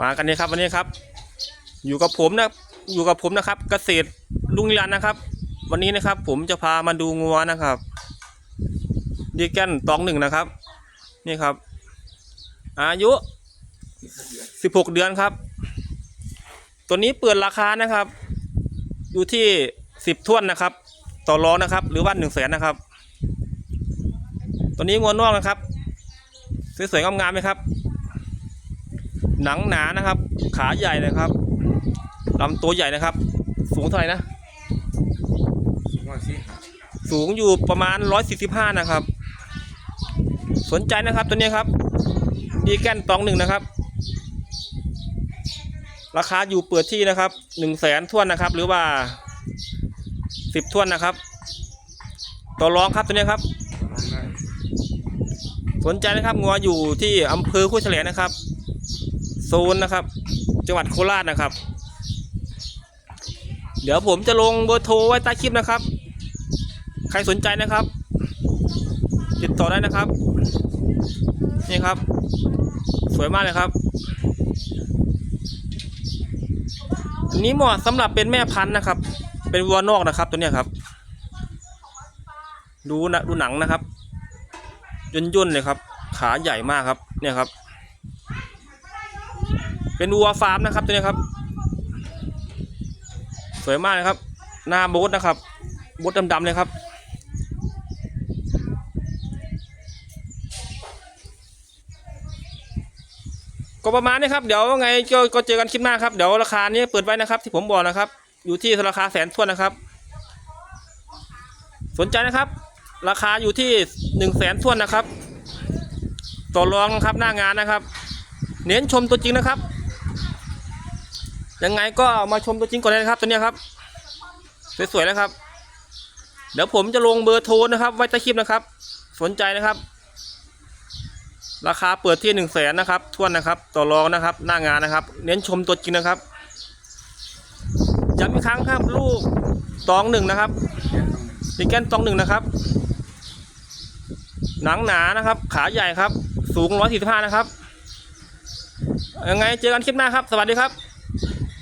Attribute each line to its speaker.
Speaker 1: มากันนี้ครับวันนี้ครับ อยู่กับผมนะอยู่กับผมนะครับ เกษตรลุงนิรันต์นะครับ วันนี้นะครับ ผมจะพามาดูงัวนะครับดีแกนตองหนึ่งนะครับ นี่ครับ อายุสิบหกเดือนครับ ตัวนี้เปิดราคานะครับ อยู่ที่สิบท่วนนะครับ ต่อรอนะครับ หรือว่าหนึ่งแสนนะครับ ตัวนี้งัวนอกนะครับสวยๆงามๆไหมครับ หนังหนานะครับ ขาใหญ่นะครับลำตัวใหญ่นะครับ สูงเท่าไหร่นะ
Speaker 2: ว่าสิ
Speaker 1: สูงอยู่ประมาณ 145 นะครับ สนใจนะครับตัวนี้ครับดีแกนตองหนึ่งนะครับ ราคาอยู่เปิดที่นะครับหนึ่งแสนท่วนนะครับ หรือว่าสิบท่วนนะครับ ต่อรองครับตัวนี้ครับ
Speaker 2: ลองได้
Speaker 1: สนใจนะครับงัวอยู่ที่อำเภอห้วยแถลงนะครับ โซนนะครับ จังหวัดโคราชนะครับ เดี๋ยวผมจะลงเบอร์โทรไว้ใต้คลิปนะครับ ใครสนใจนะครับ ติดต่อได้นะครับ นี่ครับ สวยมากเลยครับอันนี้เหมาะสำหรับเป็นแม่พันธุ์นะครับ เป็นวัวนอกนะครับ ตัวเนี้ยครับ ดูนะดูหนังนะครับย่นย่นๆเลยครับ ขาใหญ่มากครับ เนี่ยครับ เป็นวัวฟาร์มนะครับตัวนี้ครับ สวยมากเลยครับ หน้าโบ๊ทนะครับโบ๊ทดำๆเลยครับ ก็ประมาณนี้ครับ เดี๋ยวไงก็ก็เจอกันคลิปหน้าครับ เดี๋ยวราคานี้เปิดไว้นะครับ ที่ผมบอกนะครับ อยู่ที่ราคาแสนทวนนะครับ สนใจนะครับ ราคาอยู่ที่หนึ่งแสนทวนนะครับ ต่อรองนะครับหน้างานนะครับ เน้นชมตัวจริงนะครับ ยังไงก็มาชมตัวจริงก่อนเลยนะครับ ตัวนี้ครับ สวยๆนะครับ เดี๋ยวผมจะลงเบอร์โทรนะครับ ไว้ใต้คลิปนะครับ สนใจนะครับ ราคาเปิดที่หนึ่งแสนนะครับทวนนะครับ ต่อรองนะครับ หน้างานนะครับ เน้นชมตัวจริงนะครับย้ำอีกครั้งครับลูกตองหนึ่งนะครับดิแกนตองหนึ่งนะครับ หนังหนานะครับ ขาใหญ่ครับ สูง145นะครับยังไงเจอกันคลิปหน้าครับ สวัสดีครับ